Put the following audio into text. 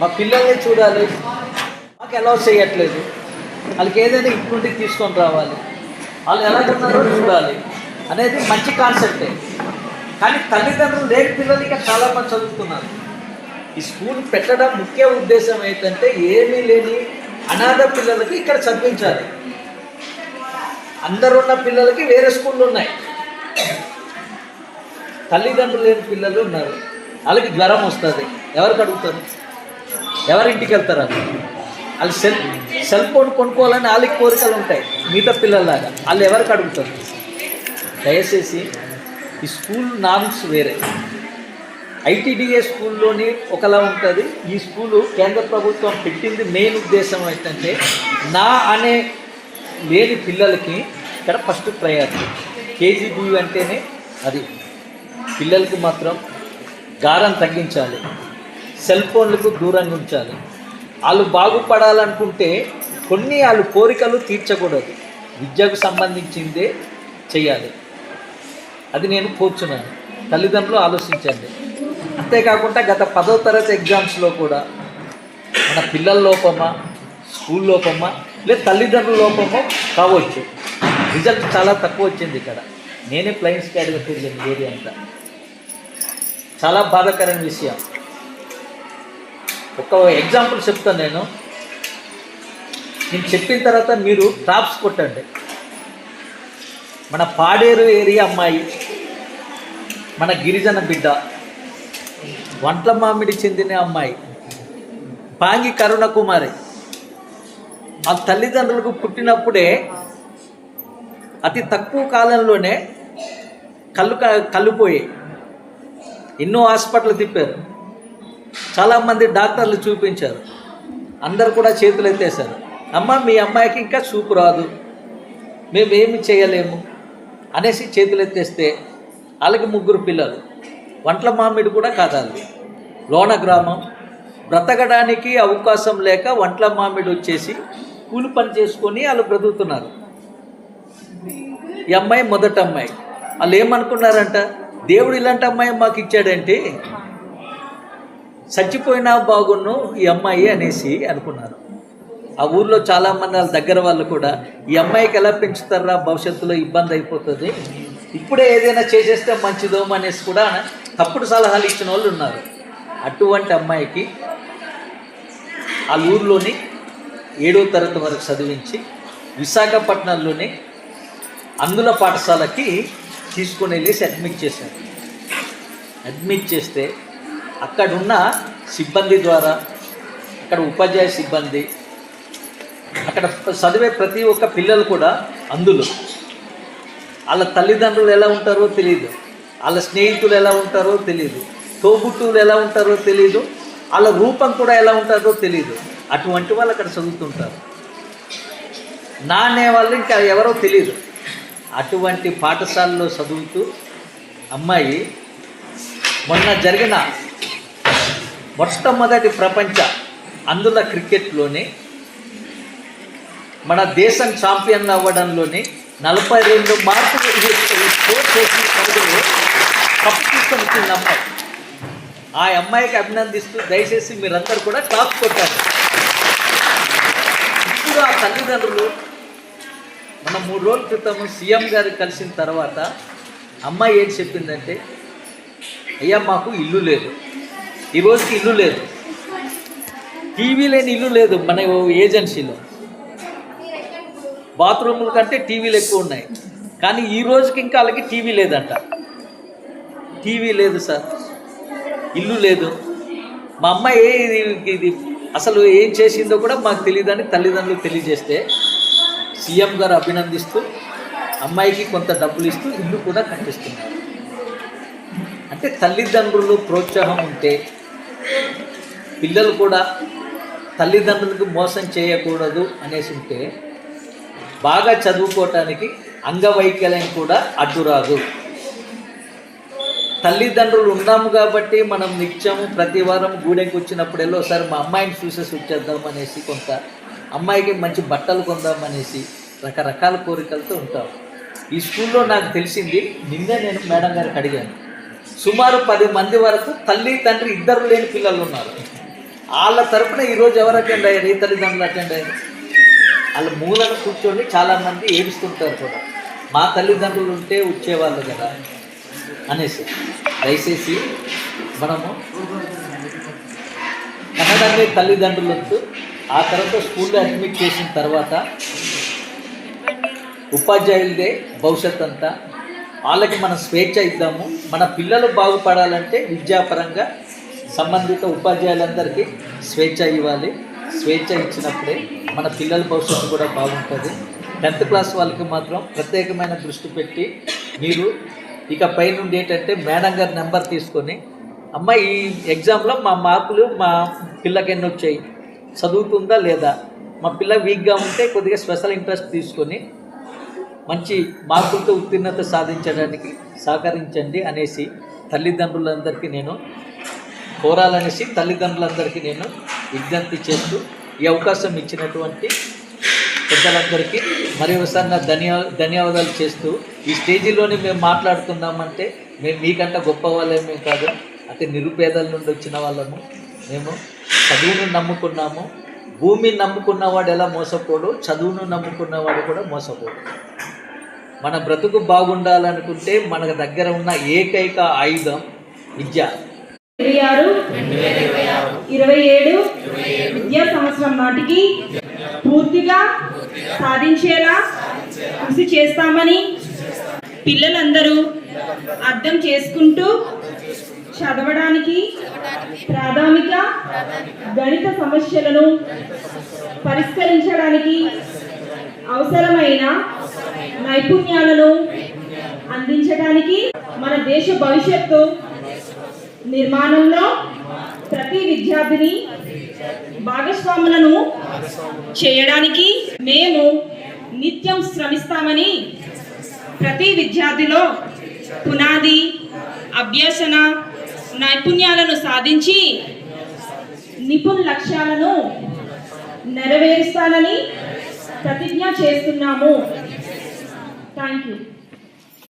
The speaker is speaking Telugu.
మా పిల్లల్ని చూడాలి. మాకు అలౌ చేయట్లేదు. వాళ్ళకి ఏదైనా ఇంటి తీసుకొని రావాలి. వాళ్ళు ఎలా ఉన్నారో చూడాలి. అనేది మంచి కాన్సెప్టే కానీ తల్లిదండ్రులు లేని పిల్లలు ఇంకా చాలామంది చదువుతున్నారు. ఈ స్కూల్ పెట్టడం ముఖ్య ఉద్దేశం ఏంటంటే ఏమీ లేని అనాథ పిల్లలకి ఇక్కడ చదివించాలి. అందరున్న పిల్లలకి వేరే స్కూళ్ళు ఉన్నాయి. తల్లిదండ్రులు లేని పిల్లలు ఉన్నారు. వాళ్ళకి జ్వరం వస్తుంది. ఎవరికి అడుగుతారు? ఎవరింటికి వెళ్తారు? వాళ్ళు వాళ్ళు సెల్ సెల్ ఫోన్ కొనుక్కోవాలని వాళ్ళకి కోరికలు ఉంటాయి. మిగతా పిల్లల్లాగా. వాళ్ళు ఎవరికి అడుగుతారు? దయచేసి ఈ స్కూల్ నామ్స్ వేరే. ఐటీడీఏ స్కూల్లోని ఒకలా ఉంటుంది. ఈ స్కూలు కేంద్ర ప్రభుత్వం పెట్టింది మెయిన్ ఉద్దేశం ఏంటంటే నా అనే లేని పిల్లలకి ఇక్కడ ఫస్ట్ ప్రయారిటీ. కేజీబీ అంటేనే అది. పిల్లలకి మాత్రం గారం తగ్గించాలి. సెల్ ఫోన్లకు దూరంగా ఉంచాలి. వాళ్ళు బాగుపడాలనుకుంటే కొన్ని వాళ్ళు కోరికలు తీర్చకూడదు. విద్యకు సంబంధించిందే చేయాలి. అది నేను కూర్చున్నాను. తల్లిదండ్రులు ఆలోచించండి. అంతేకాకుండా గత పదో తరగతి ఎగ్జామ్స్లో కూడా మన పిల్లల లోపమా స్కూల్ లోపమా లేదా తల్లిదండ్రుల లోపమో కావచ్చు. రిజల్ట్ చాలా తక్కువ వచ్చింది ఇక్కడ. నేనే ప్లైన్స్ క్యాడ్గా తిరిగింది ఏరియా అంతా. చాలా బాధాకరమైన విషయం. ఒక ఎగ్జాంపుల్ చెప్తాను నేను. నేను చెప్పిన తర్వాత మీరు టాప్స్ కొట్టండి. మన పాడేరు ఏరియా అమ్మాయి మన గిరిజన బిడ్డ వంట్ల మామిడి చెందిన అమ్మాయి పాంగి కరుణ కుమారి ఆ తల్లిదండ్రులకు పుట్టినప్పుడే అతి తక్కువ కాలంలోనే కళ్ళు క- ఎన్నో హాస్పిటల్ తిప్పారు. చాలామంది డాక్టర్లు చూపించారు. అందరు కూడా చేతులు ఎత్తేసారు అమ్మ మీ అమ్మాయికి ఇంకా చూపు రాదు. మేమేమి చేయలేము అనేసి చేతులు ఎత్తేస్తే వాళ్ళకి ముగ్గురు పిల్లలు. వంటల మామిడి కూడా కాదాలి. లోన గ్రామం. బ్రతకడానికి అవకాశం లేక వంటల మామిడి వచ్చేసి కూలి పని చేసుకొని వాళ్ళు బ్రతుకుతున్నారు. ఈ అమ్మాయి మొదటి అమ్మాయి. వాళ్ళు ఏమనుకున్నారంట? దేవుడు ఇలాంటి అమ్మాయి మాకు ఇచ్చాడంటే చచ్చిపోయినా బాగున్ను ఈ అమ్మాయి అనేసి అనుకున్నారు. ఆ ఊర్లో చాలామంది వాళ్ళ దగ్గర వాళ్ళు కూడా ఈ అమ్మాయికి ఎలా పెంచుతారా భవిష్యత్తులో ఇబ్బంది అయిపోతుంది. ఇప్పుడే ఏదైనా చేసేస్తే మంచిదో అనేసి కూడా తప్పుడు సలహాలు ఇచ్చిన వాళ్ళు ఉన్నారు. అటువంటి అమ్మాయికి ఆ ఊర్లోని ఏడో తరగతి వరకు చదివించి విశాఖపట్నంలోని అందుల పాఠశాలకి తీసుకొని వెళ్ళేసి అడ్మిట్ చేశారు. అడ్మిట్ చేస్తే అక్కడున్న సిబ్బంది ద్వారా అక్కడ ఉపాధ్యాయ సిబ్బంది అక్కడ చదివే ప్రతి ఒక్క పిల్లలు కూడా అందులో. వాళ్ళ తల్లిదండ్రులు ఎలా ఉంటారో తెలియదు వాళ్ళ స్నేహితులు ఎలా ఉంటారో తెలియదు తోబుట్టువులు ఎలా ఉంటారో తెలియదు వాళ్ళ రూపం కూడా ఎలా ఉంటుందో తెలియదు అటువంటి వాళ్ళు అక్కడ చదువుతుంటారు. నా వాళ్ళు ఇంకా ఎవరో తెలియదు అటువంటి పాఠశాలలో చదువుతూ అమ్మాయి మొన్న జరిగిన మొట్టమొదటి ప్రపంచ అందుల క్రికెట్లోని మన దేశం ఛాంపియన్ అవ్వడంలోనే నలభై రెండు మార్కులు స్కోర్ చేసిన పరుగులు కప్పు అమ్మాయి. ఆ అమ్మాయికి అభినందిస్తూ దయచేసి మీరందరూ కూడా టాప్ కొట్టారు ఇప్పుడు ఆ తల్లిదండ్రులు మన మూడు రోజుల క్రితం సీఎం గారు కలిసిన తర్వాత అమ్మాయి ఏం చెప్పిందంటే అయ్యా మాకు ఇల్లు లేదు. ఈ రోజుకి ఇల్లు లేదు. టీవీ లేని ఇల్లు లేదు మన ఏజెన్సీలో. బాత్రూముల కంటే టీవీలు ఎక్కువ ఉన్నాయి. కానీ ఈ రోజుకి ఇంకా వాళ్ళకి టీవీ లేదంట. టీవీ లేదు సార్. ఇల్లు లేదు. మా అమ్మాయి ఇది ఇది అసలు ఏం చేసిందో కూడా మాకు తెలియదని తల్లిదండ్రులు తెలియజేస్తే సీఎం గారు అభినందిస్తూ అమ్మాయికి కొంత డబ్బులు ఇస్తూ ఇల్లు కూడా కట్టిస్తున్నారు. అంటే తల్లిదండ్రులు ప్రోత్సాహం ఉంటే పిల్లలు కూడా తల్లిదండ్రులకు మోసం చేయకూడదు అనేసి ఉంటే బాగా చదువుకోవటానికి అంగవైకల్యం కూడా అడ్డురాదు. తల్లిదండ్రులు ఉన్నాము కాబట్టి మనం నిత్యం ప్రతి వారం గూడెంకి వచ్చినప్పుడెల్లో ఒకసారి మా అమ్మాయిని చూసేసి వచ్చేద్దాం అనేసి కొంత అమ్మాయికి మంచి బట్టలు కొందామనేసి రకరకాల కోరికలతో ఉంటాం. ఈ స్కూల్లో నాకు తెలిసింది నిన్నే నేను మేడం గారికి అడిగాను. సుమారు పది మంది వరకు తల్లి తండ్రి ఇద్దరు లేని పిల్లలు ఉన్నారు. వాళ్ళ తరపున ఈరోజు ఎవరు అటెండ్ అయ్యారు? ఏ తల్లిదండ్రులు అటెండ్ అయ్యారు? వాళ్ళ మూలన కూర్చొని చాలామంది ఏడుస్తుంటారు కూడా. మా తల్లిదండ్రులు ఉంటే వచ్చేవాళ్ళు కదా అనేసి. దయచేసి మనము కన్నడమే తల్లిదండ్రులతో ఆ తర్వాత స్కూల్లో అడ్మిట్ చేసిన తర్వాత ఉపాధ్యాయులదే భవిష్యత్ అంతా. వాళ్ళకి మనం స్వేచ్ఛ ఇద్దాము. మన పిల్లలు బాగుపడాలంటే విద్యాపరంగా సంబంధిత ఉపాధ్యాయులందరికీ స్వేచ్ఛ ఇవ్వాలి. స్వేచ్ఛ ఇచ్చినప్పుడే మన పిల్లల భవిష్యత్తు కూడా బాగుంటుంది. టెన్త్ క్లాస్ వాళ్ళకి మాత్రం ప్రత్యేకమైన దృష్టి పెట్టి మీరు ఇక పైనుండి ఏంటంటే మేడం గారి నెంబర్ తీసుకొని అమ్మ ఈ ఎగ్జామ్లో మా మార్కులు మా పిల్లకి ఎన్ని వచ్చాయి? చదువుతుందా లేదా? మా పిల్ల వీక్గా ఉంటే కొద్దిగా స్పెషల్ ఇంట్రెస్ట్ తీసుకొని మంచి మార్కులతో ఉత్తీర్ణత సాధించడానికి సహకరించండి అనేసి తల్లిదండ్రులందరికీ నేను కోరాలనేసి తల్లిదండ్రులందరికీ నేను విజ్ఞప్తి చేస్తూ ఈ అవకాశం ఇచ్చినటువంటి పెద్దలందరికీ మరి ఒకసారి నా ధన్యవా ధన్యవాదాలు చేస్తూ ఈ స్టేజీలోనే మేము మాట్లాడుతున్నామంటే మేము మీకంటే గొప్ప వాళ్ళేమే కాదు అంటే నిరుపేదల నుండి వచ్చిన వాళ్ళము. మేము చదువును నమ్ముకున్నాము. భూమిని నమ్ముకున్నవాడు ఎలా మోసపోడు చదువును నమ్ముకున్నవాడు కూడా మోసపోడు. మన బ్రతుకు బాగుండాలనుకుంటే మన దగ్గర ఉన్న ఏకైక ఆయుధం విద్య. ఇరవై ఆరు ఇరవై ఏడు విద్యా సంవత్సరం నాటికి పూర్తిగా సాధించేలా కృషి చేస్తామని పిల్లలందరూ అర్థం చేసుకుంటూ చదవడానికి ప్రాథమిక గణిత సమస్యలను పరిష్కరించడానికి అవసరమైన నైపుణ్యాలను అందించడానికి మన దేశ భవిష్యత్తు నిర్మాణంలో ప్రతి విద్యార్థిని భాగస్వాములను చేయడానికి మేము నిత్యం శ్రమిస్తామని ప్రతి విద్యార్థిలో పునాది అభ్యసన నైపుణ్యాలను సాధించి నిపుణ లక్ష్యాలను నెరవేరుస్తానని ప్రతిజ్ఞ చేస్తున్నాము. Thank you.